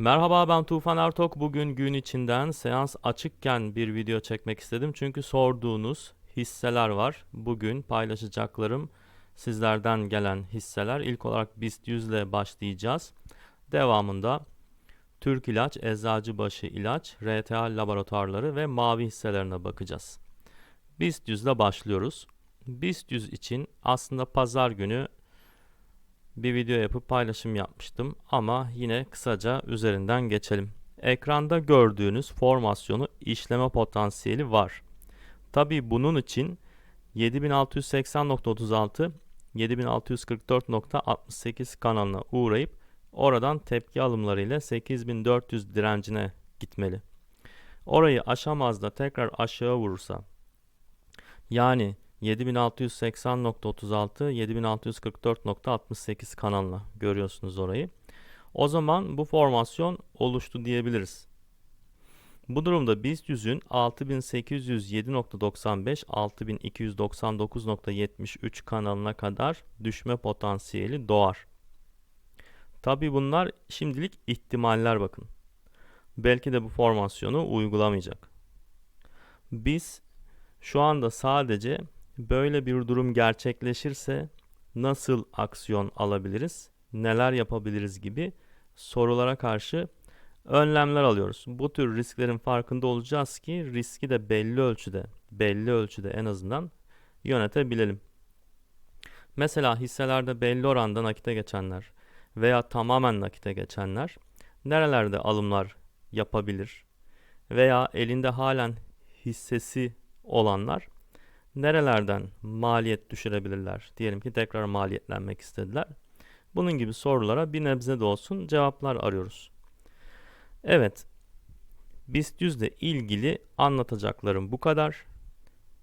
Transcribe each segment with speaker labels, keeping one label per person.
Speaker 1: Merhaba ben Tufan Ertok. Bugün gün içinden seans açıkken bir video çekmek istedim. Çünkü sorduğunuz hisseler var. Bugün paylaşacaklarım sizlerden gelen hisseler. İlk olarak BIST 100 ile başlayacağız. Devamında Türk İlaç, Eczacıbaşı İlaç, RTA Laboratuvarları ve Mavi hisselerine bakacağız. BIST 100 ile başlıyoruz. BIST 100 için aslında pazar günü bir video yapıp paylaşım yapmıştım ama yine kısaca üzerinden geçelim. Ekranda gördüğünüz formasyonu işleme potansiyeli var. Tabi bunun için 7680.36 7644.68 kanalına uğrayıp oradan tepki alımlarıyla 8400 direncine gitmeli. Orayı aşamaz da tekrar aşağı vurursa yani 7680.36 7644.68 kanalına görüyorsunuz orayı. O zaman bu formasyon oluştu diyebiliriz. Bu durumda BIST 100'ün 6807.95 6299.73 kanalına kadar düşme potansiyeli doğar. Tabi bunlar şimdilik ihtimaller bakın. Belki de bu formasyonu uygulamayacak. Biz şu anda sadece böyle bir durum gerçekleşirse nasıl aksiyon alabiliriz, neler yapabiliriz gibi sorulara karşı önlemler alıyoruz. Bu tür risklerin farkında olacağız ki riski de belli ölçüde, belli ölçüde en azından yönetebilelim. Mesela hisselerde belli oranda nakite geçenler veya tamamen nakite geçenler nerelerde alımlar yapabilir veya elinde halen hissesi olanlar nerelerden maliyet düşürebilirler? Diyelim ki tekrar maliyetlenmek istediler. Bunun gibi sorulara bir nebze de olsun cevaplar arıyoruz. Evet, BIST 100 ile ilgili anlatacaklarım bu kadar.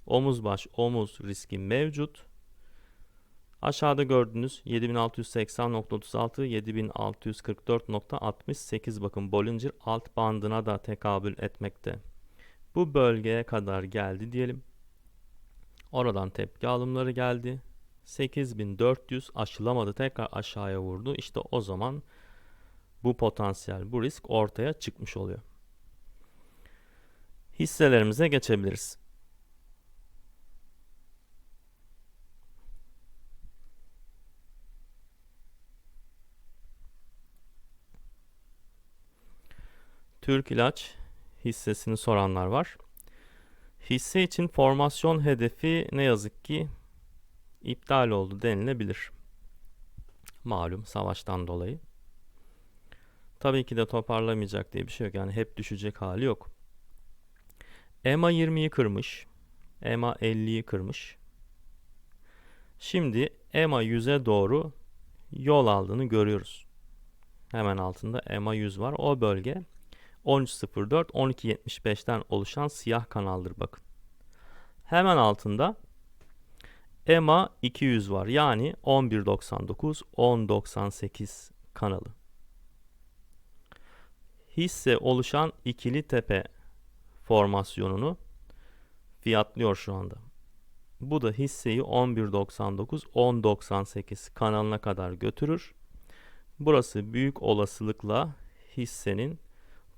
Speaker 1: Omuz baş omuz riski mevcut. Aşağıda gördüğünüz 7680.36 7644.68 bakın Bollinger alt bandına da tekabül etmekte. Bu bölgeye kadar geldi diyelim. Oradan tepki alımları geldi. 8400 aşılamadı tekrar aşağıya vurdu. İşte o zaman bu potansiyel, bu risk ortaya çıkmış oluyor. Hisselerimize geçebiliriz. Türk İlaç hissesini soranlar var. Hisse için formasyon hedefi ne yazık ki iptal oldu denilebilir. Malum savaştan dolayı. Tabii ki de toparlamayacak diye bir şey yok. Yani hep düşecek hali yok. EMA 20'yi kırmış. EMA 50'yi kırmış. Şimdi EMA 100'e doğru yol aldığını görüyoruz. Hemen altında EMA 100 var. O bölge 13.04 12.75'ten oluşan siyah kanaldır bakın. Hemen altında EMA 200 var. Yani 11.99 10.98 kanalı. Hisse oluşan ikili tepe formasyonunu fiyatlıyor şu anda. Bu da hisseyi 11.99 10.98 kanalına kadar götürür. Burası büyük olasılıkla hissenin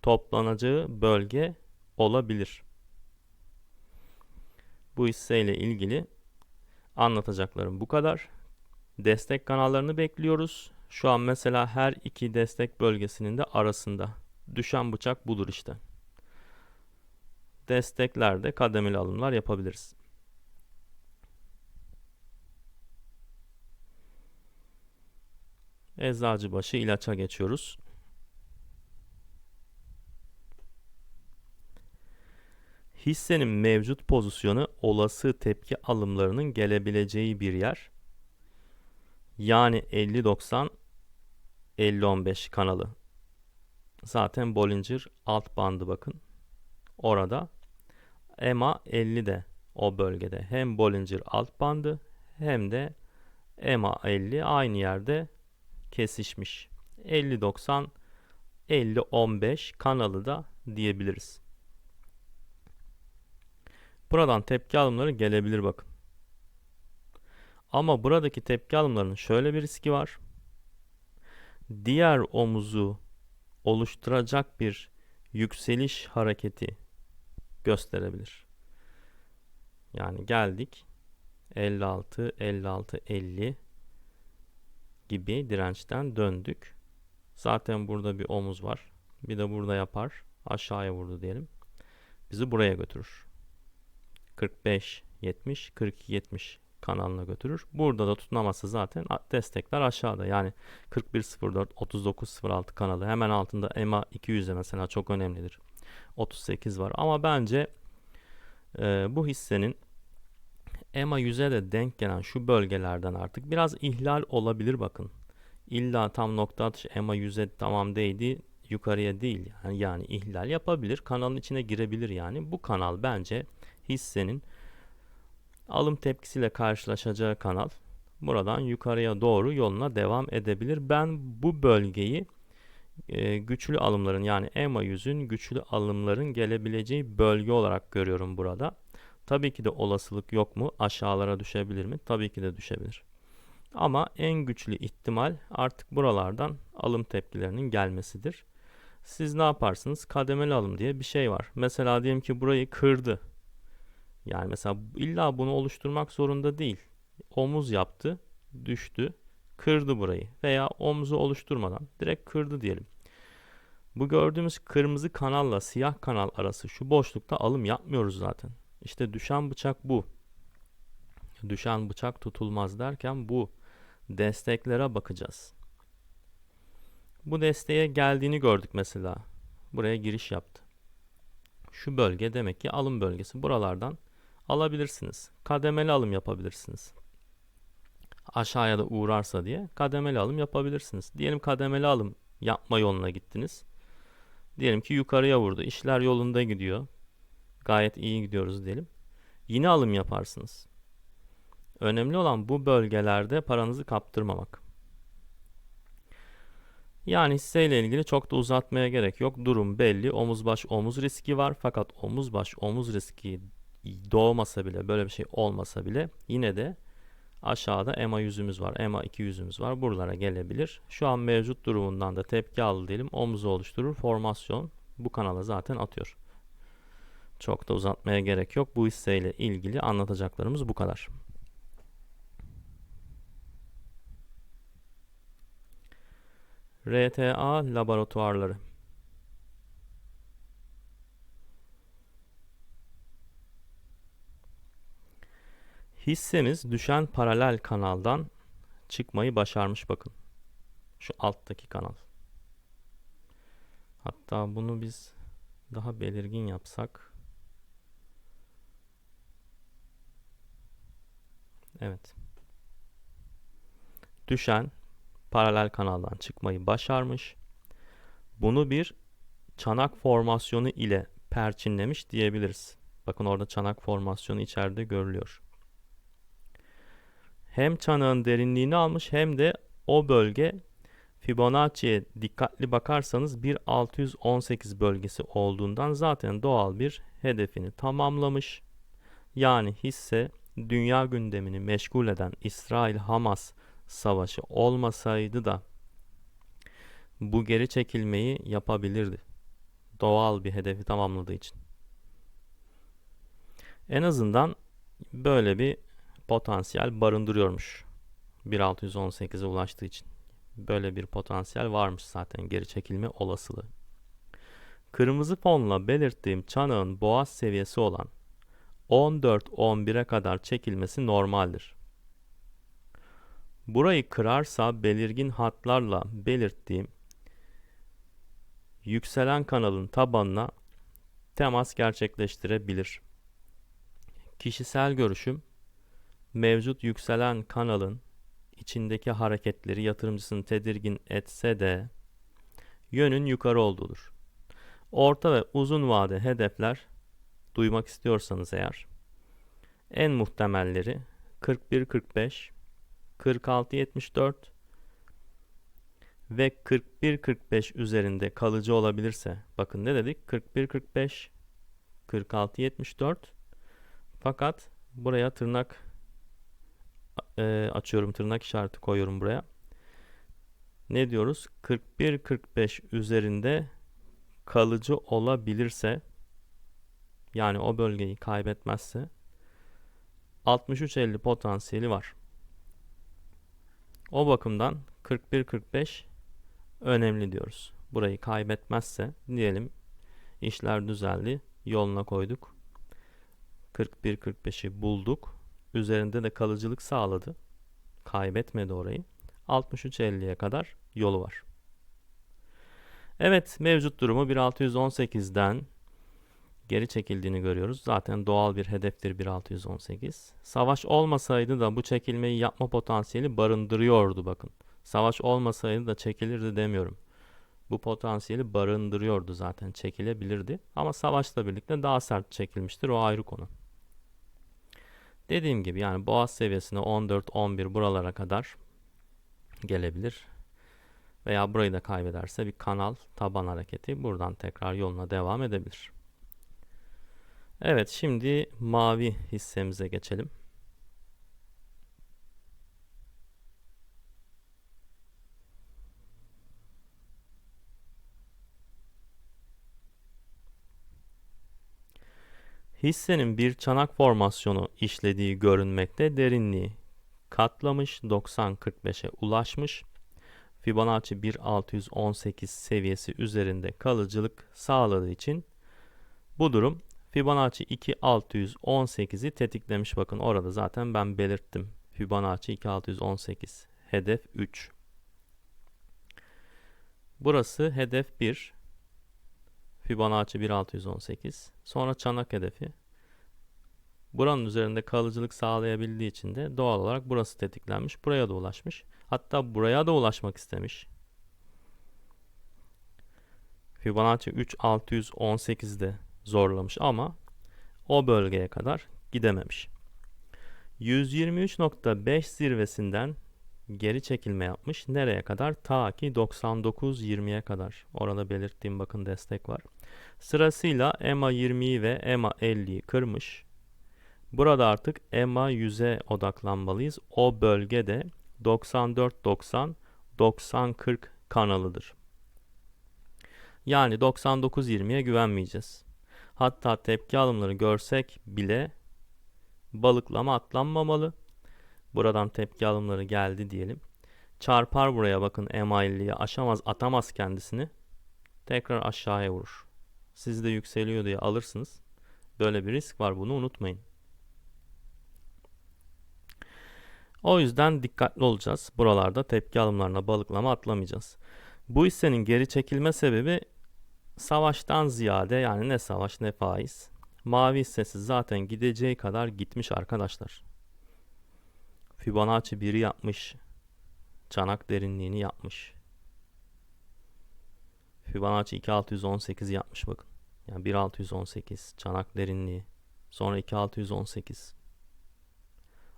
Speaker 1: toplanacağı bölge olabilir. Bu hisseyle ilgili anlatacaklarım bu kadar. Destek kanallarını bekliyoruz. Şu an mesela her iki destek bölgesinin de arasında. Düşen bıçak budur işte. Desteklerde kademeli alımlar yapabiliriz. Eczacıbaşı ilaça geçiyoruz. Hissenin mevcut pozisyonu olası tepki alımlarının gelebileceği bir yer. Yani 50-90 50-15 kanalı. Zaten Bollinger alt bandı bakın. Orada EMA 50 de o bölgede. Hem Bollinger alt bandı hem de EMA 50 aynı yerde kesişmiş. 50-90 50-15 kanalı da diyebiliriz. Buradan tepki alımları gelebilir bakın. Ama buradaki tepki alımlarının şöyle bir riski var. Diğer omuzu oluşturacak bir yükseliş hareketi gösterebilir. Yani geldik 56, 56, 50 gibi dirençten döndük. Zaten burada bir omuz var. Bir de burada yapar. Aşağıya vurdu diyelim. Bizi buraya götürür. 45, 70, 42, 70 kanalına götürür. Burada da tutunamazsa zaten destekler aşağıda. Yani 41.04, 39.06 kanalı hemen altında EMA 200'e mesela çok önemlidir. 38 var ama bence e, bu hissenin EMA 100'e de denk gelen şu bölgelerden artık biraz ihlal olabilir bakın. İlla tam nokta atış EMA 100'e tamam değdi yukarıya değil yani, yani ihlal yapabilir. Kanalın içine girebilir yani. Bu kanal bence hissenin alım tepkisiyle karşılaşacağı kanal. Buradan yukarıya doğru yoluna devam edebilir. Ben bu bölgeyi e, güçlü alımların yani EMA 100'ün güçlü alımların gelebileceği bölge olarak görüyorum burada. Tabii ki de olasılık yok mu? Aşağılara düşebilir mi? Tabii ki de düşebilir. Ama en güçlü ihtimal artık buralardan alım tepkilerinin gelmesidir. Siz ne yaparsınız? Kademeli alım diye bir şey var. Mesela diyelim ki burayı kırdı. Yani mesela illa bunu oluşturmak zorunda değil. Omuz yaptı, düştü, kırdı burayı veya omzu oluşturmadan direkt kırdı diyelim. Bu gördüğümüz kırmızı kanalla siyah kanal arası şu boşlukta alım yapmıyoruz zaten. İşte düşen bıçak bu. Düşen bıçak tutulmaz derken bu desteklere bakacağız. Bu desteğe geldiğini gördük mesela. Buraya giriş yaptı. Şu bölge demek ki alım bölgesi. Buralardan alabilirsiniz. Kademeli alım yapabilirsiniz. Aşağıya da uğrarsa diye kademeli alım yapabilirsiniz. Diyelim kademeli alım yapma yoluna gittiniz. Diyelim ki yukarıya vurdu. İşler yolunda gidiyor. Gayet iyi gidiyoruz diyelim. Yine alım yaparsınız. Önemli olan bu bölgelerde paranızı kaptırmamak. Yani hisseyle ilgili çok da uzatmaya gerek yok. Durum belli. Omuz baş omuz riski var. Fakat omuz baş omuz riski doğmasa bile böyle bir şey olmasa bile yine de aşağıda EMA yüzümüz var. EMA 2 yüzümüz var. Buralara gelebilir. Şu an mevcut durumundan da tepki aldı diyelim. Omuzu oluşturur. Formasyon bu kanala zaten atıyor. Çok da uzatmaya gerek yok. Bu hisseyle ilgili anlatacaklarımız bu kadar. RTA laboratuvarları Hissemiz düşen paralel kanaldan çıkmayı başarmış bakın. Şu alttaki kanal. Hatta bunu biz daha belirgin yapsak. Evet. Düşen paralel kanaldan çıkmayı başarmış. Bunu bir çanak formasyonu ile perçinlemiş diyebiliriz. Bakın orada çanak formasyonu içeride görülüyor hem çanağın derinliğini almış hem de o bölge Fibonacci'ye dikkatli bakarsanız bir 618 bölgesi olduğundan zaten doğal bir hedefini tamamlamış. Yani hisse dünya gündemini meşgul eden İsrail-Hamas savaşı olmasaydı da bu geri çekilmeyi yapabilirdi. Doğal bir hedefi tamamladığı için. En azından böyle bir potansiyel barındırıyormuş. 1618'e ulaştığı için. Böyle bir potansiyel varmış zaten geri çekilme olasılığı. Kırmızı fonla belirttiğim çanağın boğaz seviyesi olan 14-11'e kadar çekilmesi normaldir. Burayı kırarsa belirgin hatlarla belirttiğim yükselen kanalın tabanına temas gerçekleştirebilir. Kişisel görüşüm mevcut yükselen kanalın içindeki hareketleri yatırımcısını tedirgin etse de yönün yukarı olduğudur. Orta ve uzun vade hedefler duymak istiyorsanız eğer en muhtemelleri 41-45, 46-74 ve 41-45 üzerinde kalıcı olabilirse bakın ne dedik 41-45 46-74 fakat buraya tırnak e, açıyorum tırnak işareti koyuyorum buraya. ne diyoruz? 41-45 üzerinde kalıcı olabilirse yani o bölgeyi kaybetmezse 63-50 potansiyeli var. O bakımdan 41-45 önemli diyoruz. Burayı kaybetmezse diyelim işler düzeldi yoluna koyduk. 41-45'i bulduk. Üzerinde de kalıcılık sağladı. Kaybetmedi orayı. 63-50'ye kadar yolu var. Evet mevcut durumu 1618'den geri çekildiğini görüyoruz. Zaten doğal bir hedeftir 1618. Savaş olmasaydı da bu çekilmeyi yapma potansiyeli barındırıyordu bakın. Savaş olmasaydı da çekilirdi demiyorum. Bu potansiyeli barındırıyordu zaten çekilebilirdi. Ama savaşla birlikte daha sert çekilmiştir o ayrı konu. Dediğim gibi yani boğaz seviyesine 14-11 buralara kadar gelebilir. Veya burayı da kaybederse bir kanal taban hareketi buradan tekrar yoluna devam edebilir. Evet şimdi mavi hissemize geçelim. Hissenin bir çanak formasyonu işlediği görünmekte derinliği katlamış 90-45'e ulaşmış. Fibonacci 1618 seviyesi üzerinde kalıcılık sağladığı için bu durum Fibonacci 2618'i tetiklemiş. Bakın orada zaten ben belirttim. Fibonacci 2618 hedef 3. Burası hedef 1. Fibonacci 1618. Sonra çanak hedefi. Buranın üzerinde kalıcılık sağlayabildiği için de doğal olarak burası tetiklenmiş. Buraya da ulaşmış. Hatta buraya da ulaşmak istemiş. Fibonacci 3618'de zorlamış ama o bölgeye kadar gidememiş. 123.5 zirvesinden geri çekilme yapmış. Nereye kadar? Ta ki 99.20'ye kadar. Orada belirttiğim bakın destek var. Sırasıyla EMA 20'yi ve EMA 50'yi kırmış. Burada artık EMA 100'e odaklanmalıyız. O bölgede 94-90 90-40 kanalıdır. Yani 99-20'ye güvenmeyeceğiz. Hatta tepki alımları görsek bile balıklama atlanmamalı. Buradan tepki alımları geldi diyelim. Çarpar buraya bakın EMA50'ye aşamaz atamaz kendisini. Tekrar aşağıya vurur. Siz de yükseliyor diye alırsınız. Böyle bir risk var bunu unutmayın. O yüzden dikkatli olacağız. Buralarda tepki alımlarına balıklama atlamayacağız. Bu hissenin geri çekilme sebebi savaştan ziyade yani ne savaş ne faiz. Mavi hissesi zaten gideceği kadar gitmiş arkadaşlar. Fibonacci 1'i yapmış. Çanak derinliğini yapmış. Fibonacci 2618 yapmış bakın. Yani 1618 çanak derinliği. Sonra 2618.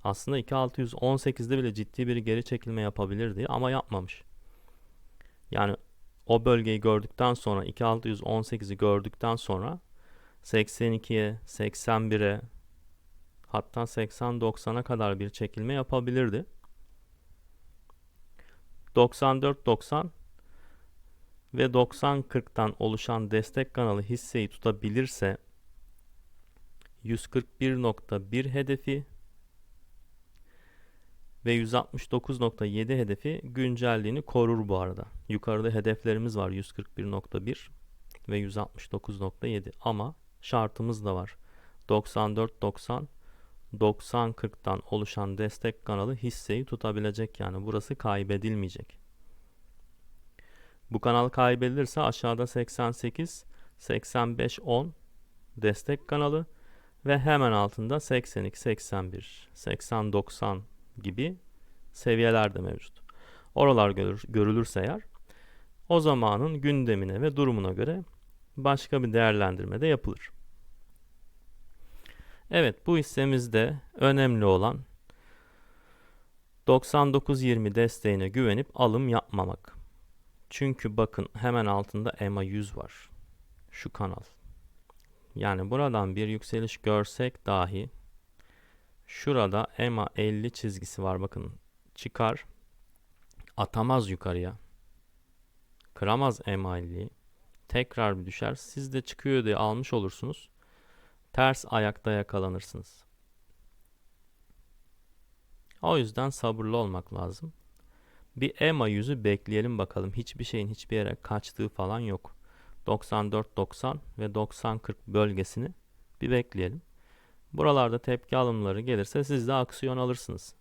Speaker 1: Aslında 2618'de bile ciddi bir geri çekilme yapabilirdi ama yapmamış. Yani o bölgeyi gördükten sonra 2618'i gördükten sonra 82'ye, 81'e hatta 80-90'a kadar bir çekilme yapabilirdi. 94-90 ve 90-40'tan oluşan destek kanalı hisseyi tutabilirse 141.1 hedefi ve 169.7 hedefi güncelliğini korur bu arada. Yukarıda hedeflerimiz var 141.1 ve 169.7 ama şartımız da var. 94-90 90-40'tan oluşan destek kanalı hisseyi tutabilecek yani burası kaybedilmeyecek. Bu kanal kaybedilirse aşağıda 88 85 10 destek kanalı ve hemen altında 82 81 80 90 gibi seviyeler de mevcut. Oralar görür, görülürse eğer o zamanın gündemine ve durumuna göre başka bir değerlendirme de yapılır. Evet bu hissemizde önemli olan 99.20 desteğine güvenip alım yapmamak. Çünkü bakın hemen altında EMA 100 var. Şu kanal. Yani buradan bir yükseliş görsek dahi Şurada EMA 50 çizgisi var bakın. Çıkar. Atamaz yukarıya. kıramaz EMA50'yi. Tekrar bir düşer. Siz de çıkıyor diye almış olursunuz. Ters ayakta yakalanırsınız. O yüzden sabırlı olmak lazım. Bir EMA yüzü bekleyelim bakalım. Hiçbir şeyin hiçbir yere kaçtığı falan yok. 94-90 ve 90-40 bölgesini bir bekleyelim. Buralarda tepki alımları gelirse siz de aksiyon alırsınız.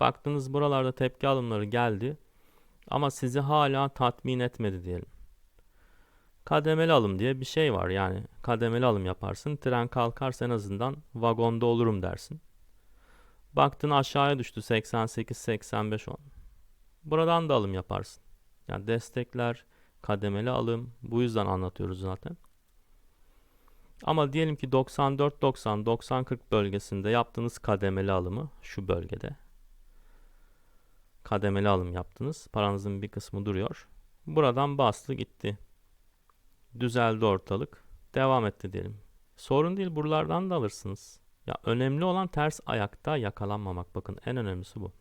Speaker 1: Baktınız buralarda tepki alımları geldi ama sizi hala tatmin etmedi diyelim. Kademeli alım diye bir şey var yani kademeli alım yaparsın tren kalkarsa en azından vagonda olurum dersin. Baktın aşağıya düştü 88-85 10. Buradan da alım yaparsın. Yani destekler, kademeli alım bu yüzden anlatıyoruz zaten. Ama diyelim ki 94-90, 90-40 bölgesinde yaptığınız kademeli alımı şu bölgede. Kademeli alım yaptınız. Paranızın bir kısmı duruyor. Buradan bastı gitti. Düzeldi ortalık. Devam etti diyelim. Sorun değil buralardan da alırsınız. Ya önemli olan ters ayakta yakalanmamak. Bakın en önemlisi bu.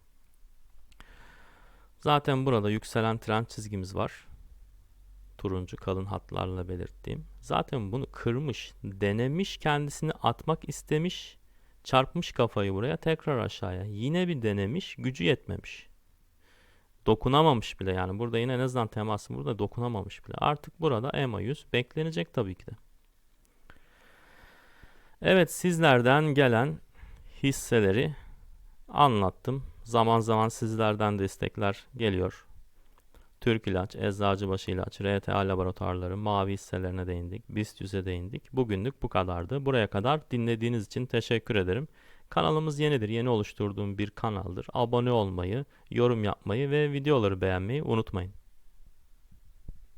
Speaker 1: Zaten burada yükselen trend çizgimiz var. Turuncu kalın hatlarla belirttiğim. Zaten bunu kırmış, denemiş, kendisini atmak istemiş, çarpmış kafayı buraya, tekrar aşağıya. Yine bir denemiş, gücü yetmemiş. Dokunamamış bile yani. Burada yine en azından teması burada dokunamamış bile. Artık burada EMA 100 beklenecek tabii ki de. Evet sizlerden gelen hisseleri anlattım. Zaman zaman sizlerden de istekler geliyor. Türk İlaç, Eczacıbaşı İlaç, RTA laboratuvarları, mavi hisselerine değindik, BIST 100'e değindik. Bugünlük bu kadardı. Buraya kadar dinlediğiniz için teşekkür ederim. Kanalımız yenidir, yeni oluşturduğum bir kanaldır. Abone olmayı, yorum yapmayı ve videoları beğenmeyi unutmayın.